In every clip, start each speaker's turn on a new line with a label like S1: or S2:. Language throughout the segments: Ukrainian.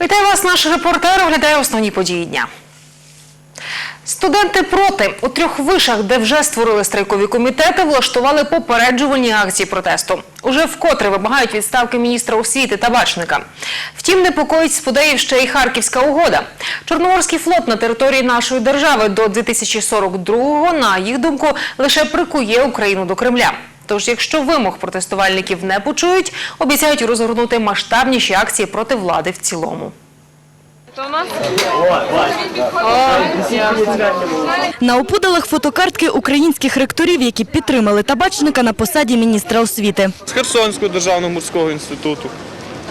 S1: Вітаю вас, наш репортер оглядає основні події дня. Студенти проти у трьох вишах, де вже створили страйкові комітети, влаштували попереджувальні акції протесту. Уже вкотре вимагають відставки міністра освіти Табачника. Втім, непокоїть сподеїв ще й Харківська угода. Чорноморський флот на території нашої держави до 2042-го, на їх думку, лише прикує Україну до Кремля. Тож, якщо вимог протестувальників не почують, обіцяють розгорнути масштабніші акції проти влади в цілому.
S2: На опудалах фотокартки українських ректорів, які підтримали табачника на посаді міністра освіти.
S3: з Херсонського державного морського інституту.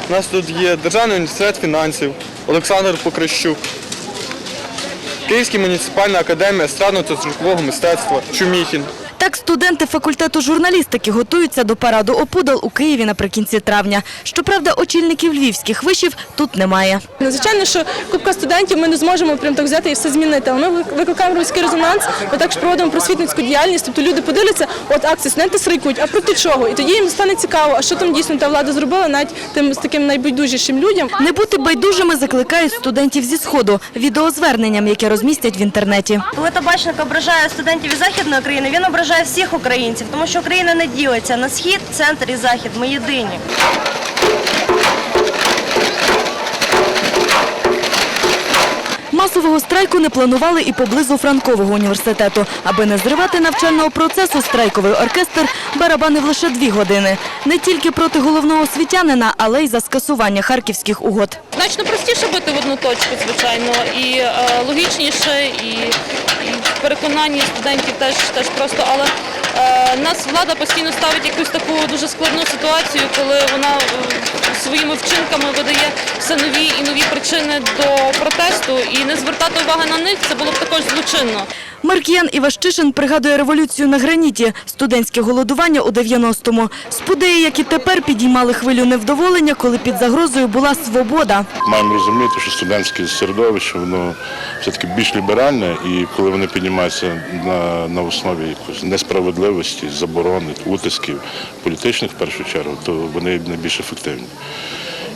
S3: У нас тут є Державний університет фінансів, Олександр Покрищук, Київська муніципальна академія естрадно та звукового мистецтва, Чуміхін.
S2: Так, студенти факультету журналістики готуються до параду опудал у Києві наприкінці травня. Щоправда, очільників львівських вишів тут немає.
S4: Ну, Звичайно, що купка студентів ми не зможемо прям так взяти і все змінити. Але Ми викликаємо громадський резонанс, ми також проводимо просвітницьку діяльність. Тобто люди подивляться, от акції студенти срикують, а проти чого? І тоді їм стане цікаво, а що там дійсно та влада зробила, навіть тим з таким найбайдужішим людям.
S2: Не бути байдужими закликають студентів зі сходу відеозверненням, яке розмістять в інтернеті.
S5: Коли табачник ображає студентів із західної країни, він ображає всіх українців, тому що Україна не ділиться на схід, центр і захід. Ми єдині.
S2: Масового страйку не планували і поблизу Франкового університету. Аби не зривати навчального процесу, страйковий оркестр барабанив лише дві години. Не тільки проти головного освітянина, але й за скасування харківських угод.
S6: Значно простіше бити в одну точку, звичайно, і е, логічніше, і, переконанні студентів теж, теж просто. Але е, нас влада постійно ставить якусь таку дуже складну ситуацію, коли вона е, своїми вчинками видає все нові і нові причини до протесту. І не звертати уваги на них це було б також злочинно.
S2: Маркіян Іващишин пригадує революцію на граніті, студентське голодування у 90-му. Спудеї, і тепер, підіймали хвилю невдоволення, коли під загрозою була свобода.
S7: Маємо розуміти, що студентське середовище воно все-таки більш ліберальне, і коли вони піднімаються на, на основі якоїсь несправедливості, заборони, утисків, політичних в першу чергу, то вони найбільш ефективні.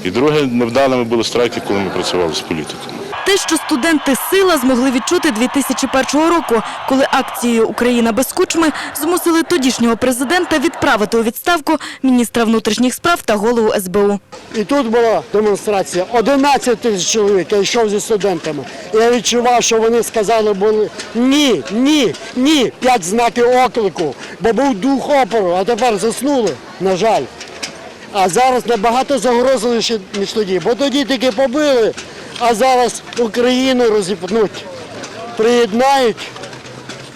S7: І друге, невдалими були страйки, коли ми працювали з політиками.
S2: Те, що студенти сила змогли відчути 2001 року, коли акцією Україна без кучми змусили тодішнього президента відправити у відставку міністра внутрішніх справ та голову СБУ.
S8: І тут була демонстрація. 11 тисяч чоловік. Я йшов зі студентами. Я відчував, що вони сказали були ні, ні, ні. П'ять знаків оклику, бо був дух опору, а тепер заснули, на жаль. А зараз набагато загрозливіше, ніж тоді. Бо тоді тільки побили, а зараз Україну розіпнуть, приєднають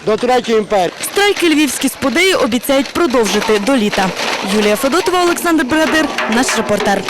S8: до третьої імперії.
S2: Страйки львівські спудеї обіцяють продовжити до літа. Юлія Федотова, Олександр Бригадир, наш репортер.